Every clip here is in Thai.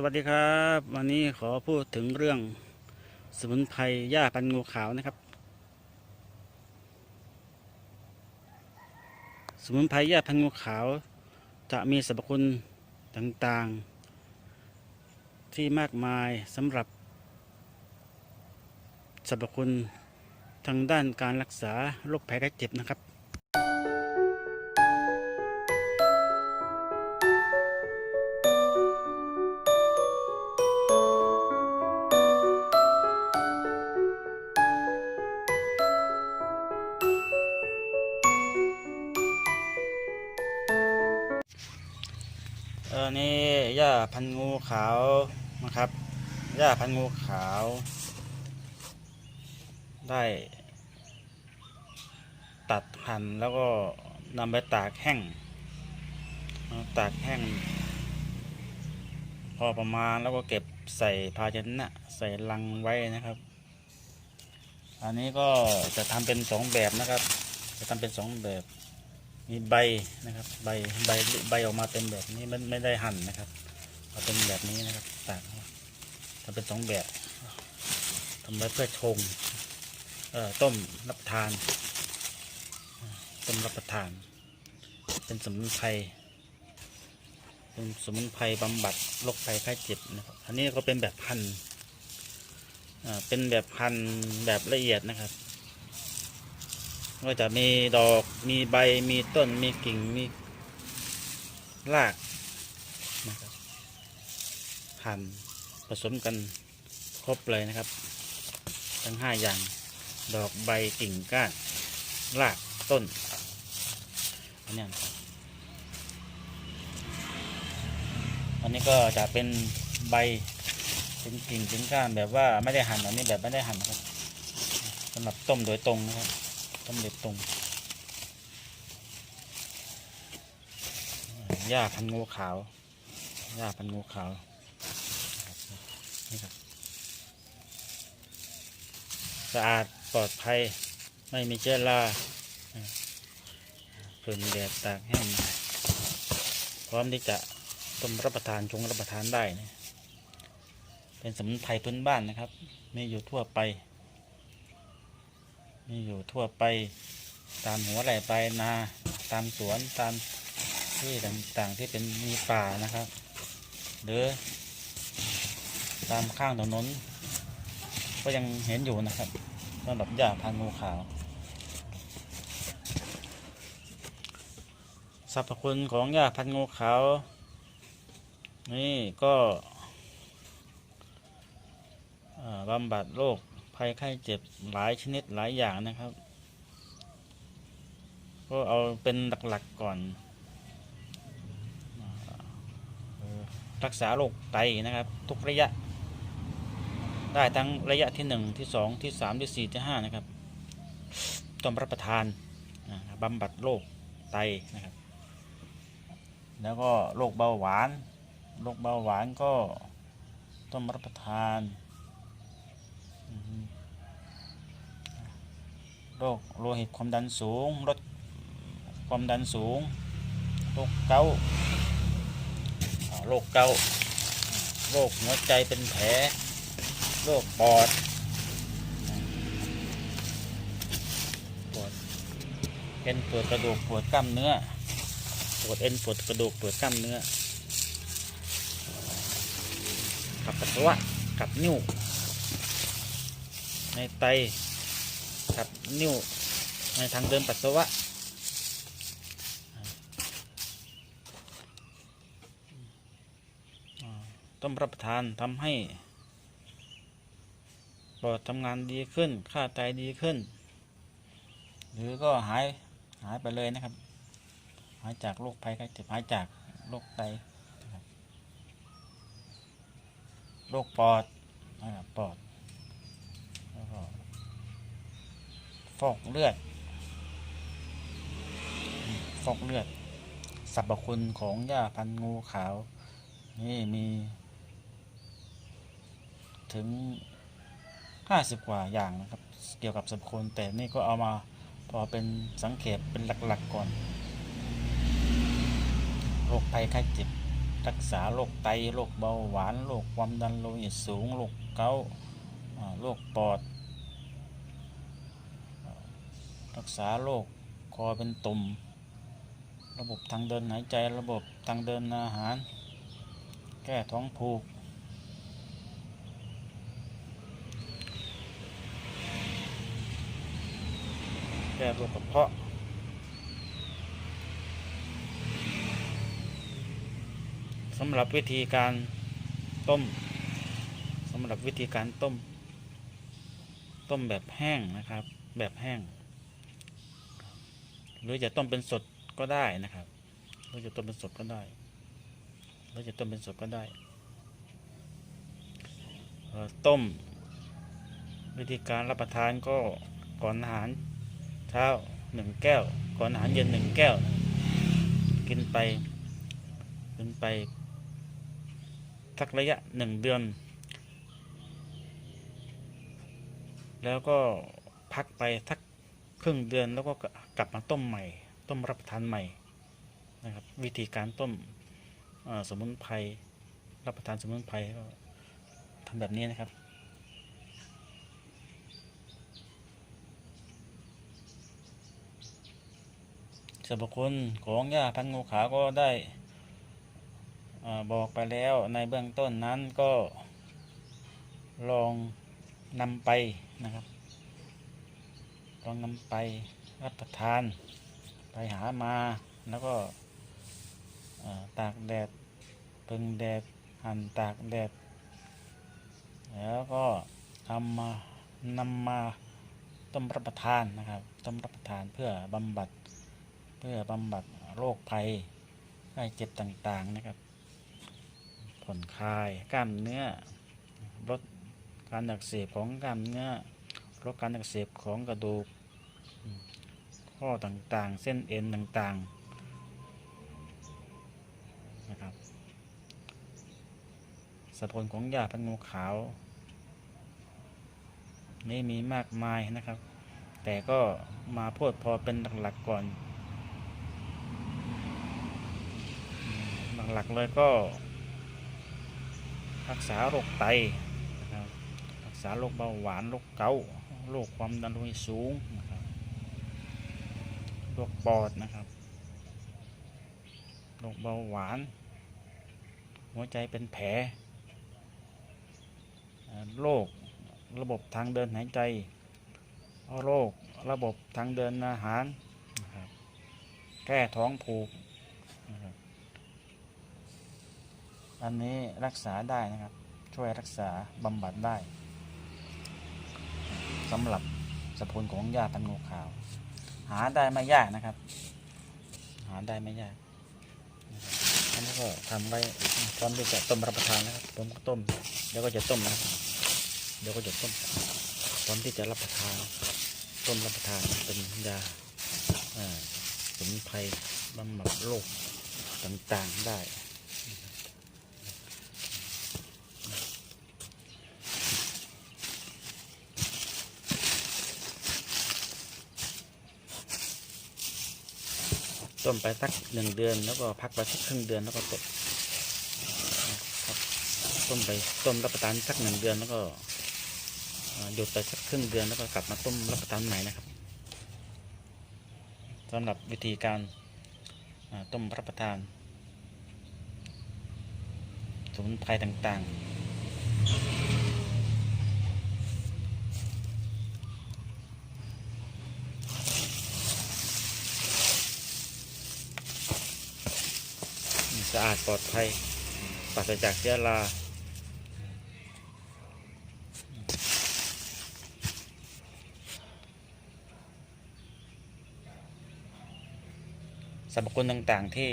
สวัสดีครับ วันนี้ขอพูดถึงเรื่องสมุนไพรหญ้าพันงูขาวนะครับ สมุนไพรหญ้าพันงูขาว จะมีสรรพคุณต่างๆ ที่มากมายสำหรับสรรพคุณทางด้านการรักษาโรคภัยไข้เจ็บนะครับ พันงูขาวนะครับหญ้าพันงูขาว ได้ ตัดหั่นแล้วก็นำไปตากแห้งตากแห้ง พอประมาณแล้วก็เก็บใส่ภาชนะใส่ลังไว้นะครับ อันนี้ก็จะทำเป็นสองแบบนะครับ จะทำเป็นสองแบบมีใบนะครับ ใบใบใบออกมาเป็นแบบนี้มันไม่ได้หั่นนะครับ เอาเป็นแบบนี้นะครับตากทำเป็นสองแบบทำไว้เพื่อชงเอ่อต้มรับประทานต้มรับประทาน เป็นสมุนไพรเป็นสมุนไพรบำบัดโรคภัยไข้เจ็บนะครับอันนี้ก็เป็นแบบพันอ่าเป็นแบบพันแบบละเอียดนะครับก็จะมีดอกมีใบมีต้นมีกิ่งมีราก หั่นผสมกันครบเลยนะครับ ทั้งห้าอย่างดอกใบกิ่งก้านรากต้นอันนี้นะครับอันนี้ก็จะเป็นใบเป็นกิ่งเป็นก้านแบบว่าไม่ได้หั่นอันนี้แบบไม่ได้หั่นครับสำหรับต้มโดยตรงนะครับต้มโดยตรงหญ้าพันงูขาวหญ้าพันงูขาวนี่ครับ สะอาดปลอดภัย ไม่มีเชื้อราฝืนแดดตากแห้งพร้อมที่จะต้มรับประทานชงรับประทานได้นะเป็นสมุนไพรพื้นบ้านนะครับ มีอยู่ทั่วไป มีอยู่ทั่วไป ตามหัวไหล่ไปนา ตามสวนตามที่ต่างๆที่เป็นมีป่านะครับ หรือตามข้างถนน ก็ยังเห็นอยู่นะครับสำหรับหญ้าพันธุ์งูขาวสรรพคุณของหญ้าพันธุ์งูขาว นี่ก็บำบัดโรคภัยไข้เจ็บหลายชนิดหลายอย่างนะครับ ก็เอาเป็นหลักๆก่อน รักษาโรคไตนะครับ ทุกระยะ ได้ทั้งระยะที่หนึ่งที่สองที่สามที่สี่ที่ห้านะครับ ต้องรับประทานอ่าบำบัดโรคไตนะครับ แล้วก็โรคเบาหวานโรคเบาหวานก็ต้องรับประทานโรคโลหิตความดันสูงลดความดันสูงโรคเกาโรคเกาโรคหัวใจเป็นแผล โรคปอดปวดเอ็นปวดกระดูกปวดกล้ามเนื้อปวดเอ็นปวดกระดูกปวดกล้ามเนื้อขับปัสสาวะขับนิ้ว ในไตขับนิ้วในทางเดินปัสสาวะต้องรับประทานทำให้ ปอดทำงานดีขึ้น ค่าไตดีขึ้น หรือก็หายหายไปเลยนะครับ หายจากโรคภัยไข้เจ็บหายจากโรคไตโรคปอดนะครับปอดแล้วก็ฟอกเลือด ฟอกเลือดสรรพคุณของหญ้าพันงูขาว นี่มี ถึง ห้าสิบกว่าอย่างนะครับ เกี่ยวกับสรรพคุณแต่นี่ก็เอามาพอเป็นสังเกตเป็นหลักๆก่อนโรคภัยไข้เจ็บรักษาโรคไตโรคเบาหวานโรคความดันโลหิตสูงโรคเกาโรคปอด รักษาโรคคอเป็นตุ่ม ระบบทางเดินหายใจระบบทางเดินอาหาร แก้ท้องผูก แก้โรคกระเพาะสำหรับวิธีการต้มสำหรับวิธีการต้ม ต้มแบบแห้งนะครับ แบบแห้ง หรือจะต้มเป็นสดก็ได้นะครับหรือจะต้มเป็นสดก็ได้หรือจะต้มเป็นสดก็ได้ต้ม วิธีการรับประทานก็ก่อนอาหาร เช้าหนึ่งแก้ว ก่อนอาหารเย็นหนึ่งแก้ว กินไปกินไปสักระยะหนึ่งเดือน แล้วก็พักไปสักครึ่งเดือนแล้วก็กลับมาต้มใหม่ ต้มรับประทานใหม่นะครับวิธีการต้มสมุนไพรรับประทานสมุนไพรก็ทำแบบนี้นะครับ สรรพคุณของหญ้าพันธุ์งูขาวก็ได้บอกไปแล้วในเบื้องต้นนั้นก็ลองนำไปนะครับ ลองนำไปรับประทาน ไปหามาแล้วก็ตากแดดพึงแดดหั่นตากแดดแล้วก็ทำมานำมาต้มรับประทานนะครับ ต้มรับประทานเพื่อบำบัด เพื่อบำบัดโรคภัยไข้เจ็บต่างๆนะครับ ผ่อนคลายกล้ามเนื้อลดการอักเสบของกล้ามเนื้อลดการอักเสบของกระดูกข้อต่างๆ เส้นเอ็นต่างๆนะครับสรรพคุณของยาพันงูขาว นี่มีมากมายนะครับ แต่ก็มาพูดพอเป็นหลักๆก่อน หลักๆเลยก็ รักษาโรคไตนะครับรักษาโรคเบาหวานโรคเกาโรคความดันโลหิตสูงนะครับโรคปอดนะครับโรคเบาหวาน หัวใจเป็นแผลโรคระบบทางเดินหายใจโรคระบบทางเดินอาหารนะครับแก้ท้องผูกนะครับ อันนี้รักษาได้นะครับ ช่วยรักษาบำบัดได้สำหรับสรรพคุณของยาพันงูขาว หาได้ไม่ยากนะครับ หาได้ไม่ยากอันนี้ก็ทำไว้พร้อมที่จะต้มรับประทานนะครับผมก็ต้มเดี๋ยวก็จะต้มนะเดี๋ยวก็จะต้มพร้อมที่จะรับประทาน ต้มรับประทานเป็นยาสมุนไพรบำบัดโรคต่างๆได้ ต้มไปสักหนึ่งเดือน แล้วก็พักไปสักครึ่งเดือนแล้วก็ต้มต้มไปต้มรับประทานสักหนึ่งเดือนแล้วก็หยุดไปสักครึ่งเดือนแล้วก็กลับมาต้มรับประทานใหม่นะครับสำหรับวิธีการต้มรับประทานสมุนไพรต่างๆ สะอาดปลอดภัยปราศจากเชื้อราสรรพคุณต่างๆที่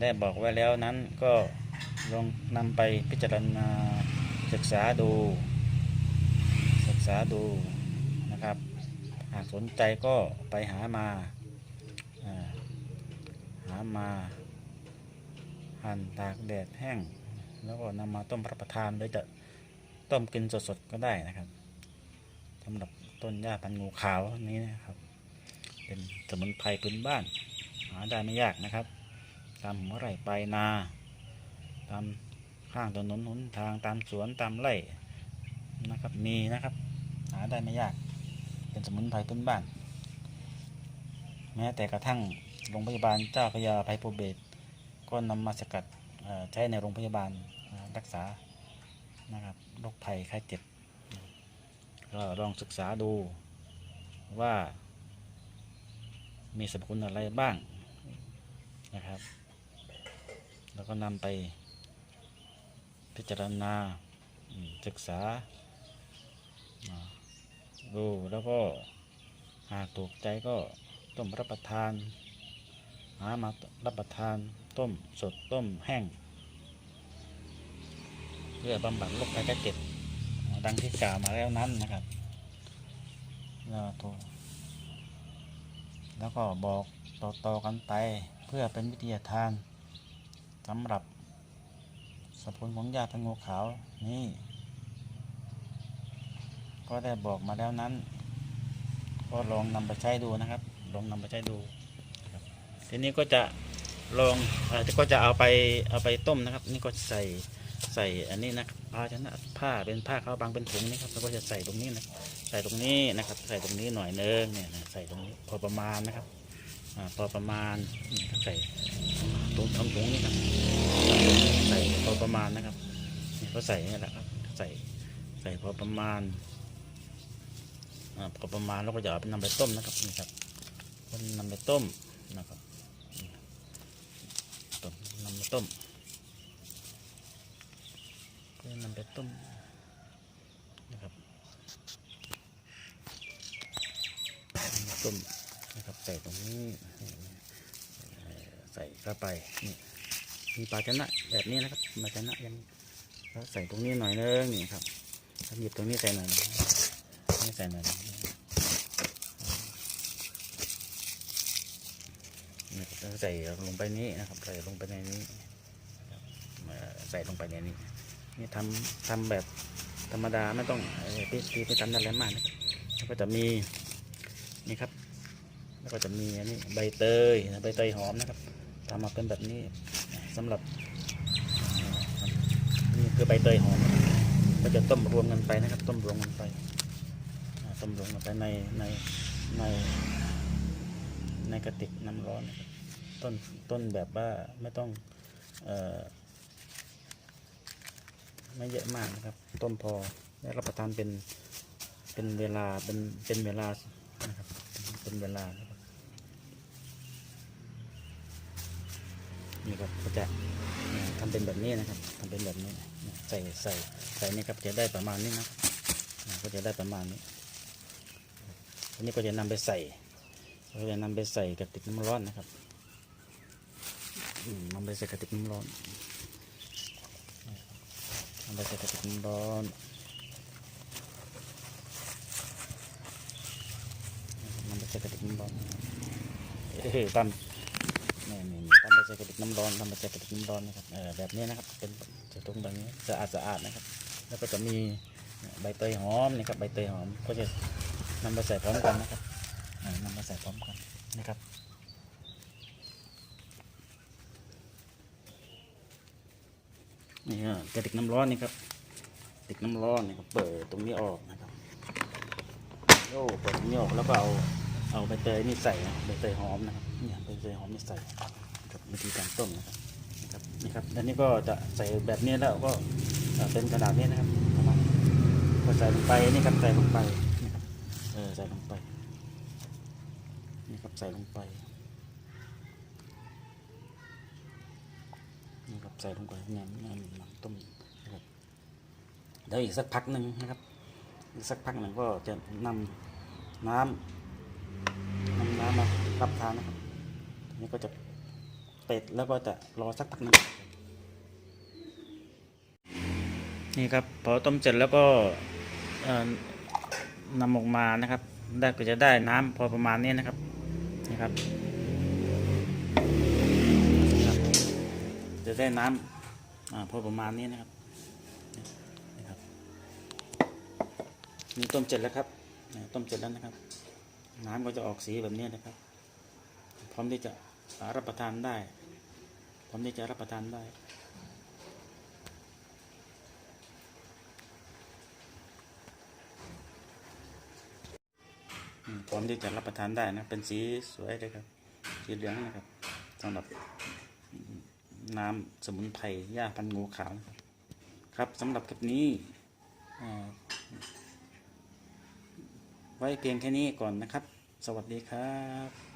ได้บอกไว้แล้วนั้นก็ลองนำไปพิจารณาศึกษาดู ศึกษาดูนะครับ หากสนใจก็ไปหามาหามา หั่นตากแดดแห้ง แล้วก็นำมาต้มรับประทานหรือจะต้มกินสดๆก็ได้นะครับสำหรับต้นหญ้าพันธุ์งูขาวนี้นะครับ เป็นสมุนไพรพื้นบ้าน หาได้ไม่ยากนะครับ ตามหัวไร่ปลายนา ตามข้างถนนหนทางตามสวนตามไร่นะครับมีนะครับ หาได้ไม่ยาก เป็นสมุนไพรพื้นบ้าน แม้แต่กระทั่งโรงพยาบาลเจ้าพยาภัยภูเบศ ก็นำมาสกัดใช้ในโรงพยาบาลรักษานะครับโรคภัยไข้เจ็บก็ลองศึกษาดูว่ามีสรรพคุณอะไรบ้างนะครับ แล้วก็นำไปพิจารณาศึกษาดูแล้วก็หากถูกใจก็ต้มรับประทาน หามารับประทาน ต้มสดต้มแห้งเพื่อบำบัดโรคภัยไข้เจ็บดังที่กล่าวมาแล้วนั้นนะครับแล้วถูกแล้วก็บอกต่อๆกันไปเพื่อเป็นวิทยาทานสำหรับสรรพคุณของยาพะงูขาวนี่ก็ได้บอกมาแล้วนั้น ก็ลองนำไปใช้ดูนะครับ ลองนำไปใช้ดูทีนี้ก็จะ ลองเอ่อก็จะเอาไปเอาไปต้มนะครับ นี่ก็ใส่ใส่อันนี้นะครับภาชนะผ้าเป็นผ้าขาวบางเป็นถุงนี่ครับแล้วก็จะใส่ตรงนี้นะใส่ตรงนี้นะครับ ใส่ตรงนี้หน่อยนึงเนี่ยนะใส่ตรงนี้พอประมาณนะครับอ่าพอประมาณนี่ครับใส่ถุงถุงถุงนี่ครับใส่พอประมาณนะครับนี่ก็ใส่นี่แหละครับใส่ใส่พอประมาณอ่าพอประมาณแล้วก็จะเอาไปนำไปต้มนะครับนี่ครับนำไปต้มนะครับ ต้มนำไปต้มก็นำไปต้มนะครับนำไปต้มนะครับใส่ตรงนี้ใส่เข้าไปนี่มีภาชนะแบบนี้นะครับภาชนะยังใส่ตรงนี้หน่อยนึงนี่ครับหยิบตรงนี้ใส่หน่อยนี่ใส่หน่อยนะนี่ครับแล้ว ใส่ลงไปนี้นะครับ ใส่ลงไปในนี้ใส่ลงไปในนี้นี่ทำทำแบบธรรมดาไม่ต้องเอ่อพิธีพิธันอะไรมากนะครับแล้วก็จะมีนี่ครับ แล้วก็จะมีอันนี้ใบเตยใบเตยหอมนะครับทำมาเป็นแบบนี้สำหรับนี่คือใบเตยหอมก็จะต้มรวมกันไปนะครับ ต้มรวมกันไปอ่าต้มลงไปในในในในกระติกน้ำร้อนนะครับ ต้นต้นแบบว่าไม่ต้องไม่เยอะมากนะครับ ต้มพอได้รับประทานเป็นเป็นเวลาเป็นเป็นเวลานะครับเป็นเวลานะครับนี่ครับก็จะอ่าทำเป็นแบบนี้นะครับทำเป็นแบบนี้ใส่ใส่ใส่นี่ครับจะได้ประมาณนี้นะก็จะได้ประมาณนี้อันนี้ก็จะนำไปใส่ก็จะนำไปใส่กระติกน้ำร้อนนะครับ นำไปใส่กระติกน้ำร้อนนำไปใส่กระติกน้ำร้อนนำไปใส่กระติกน้ำร้อน เฮ้ยตั้มนี่นี่นี่ตั้มไปใส่กระติกน้ำร้อนตั้มไปใส่กระติกน้ำร้อนนะครับเออแบบนี้นะครับ เป็นจะตรงแบบนี้สะอาดสะอาดนะครับ แล้วก็จะมีใบเตยหอมนี่ครับ ใบเตยหอม ก็จะนำไปใส่พร้อมกันนะครับนำมาใส่พร้อมกันนะครับ นี่ฮะ กระติกน้ำร้อนนี่ครับติกน้ำร้อนนี่ครับเปิดตรงนี้ออกนะครับโอ้เปิดตรงนี้ออกแล้วก็เอาเอาใบเตยนี่ใส่ใบเตยหอมนะครับเนี่ยใบเตยหอมนี่ใส่กับวิธีการต้มนะครับนะครับนี่ครับแล้วนี่ก็จะใส่แบบนี้แล้วก็เป็นกระดาษนี้นะครับประมาณก็ใส่ลงไปนี่ครับใส่ลงไปนี่ครับเออใส่ลงไปนี่ครับใส่ลงไปนี่ครับใส่ลงไปเนี่ยเนี่ยน้ำ ต้มนะครับเดี๋ยวอีกสักพักหนึ่งนะครับอีกสักพักหนึ่งก็จะนำน้ำนำน้ำมารับทานนะครับทีนี้ก็จะเป็ดแล้วก็จะรอสักพักหนึ่งนี่ครับพอต้มเสร็จแล้วก็เอ่อนำออกมานะครับ ได้ก็จะได้น้ำพอประมาณนี้นะครับนี่ครับครับจะได้น้ำ อพอประมาณนี้นะครับนะครับนี่ต้มเสร็จแล้วครับต้มเสร็จแล้วนะครับ น้ำก็จะออกสีแบบนี้นะครับ พร้อมที่จะรับประทานได้ พร้อมที่จะรับประทานได้พร้อมที่จะรับประทานได้นะ เป็นสีสวยเลยครับ สีเหลืองนะครับสำหรับ น้ำสมุนไพรหญ้าพันงูขาวนะครับครับสำหรับคลิปนี้ ไว้เพียงแค่นี้ก่อนนะครับ สวัสดีครับ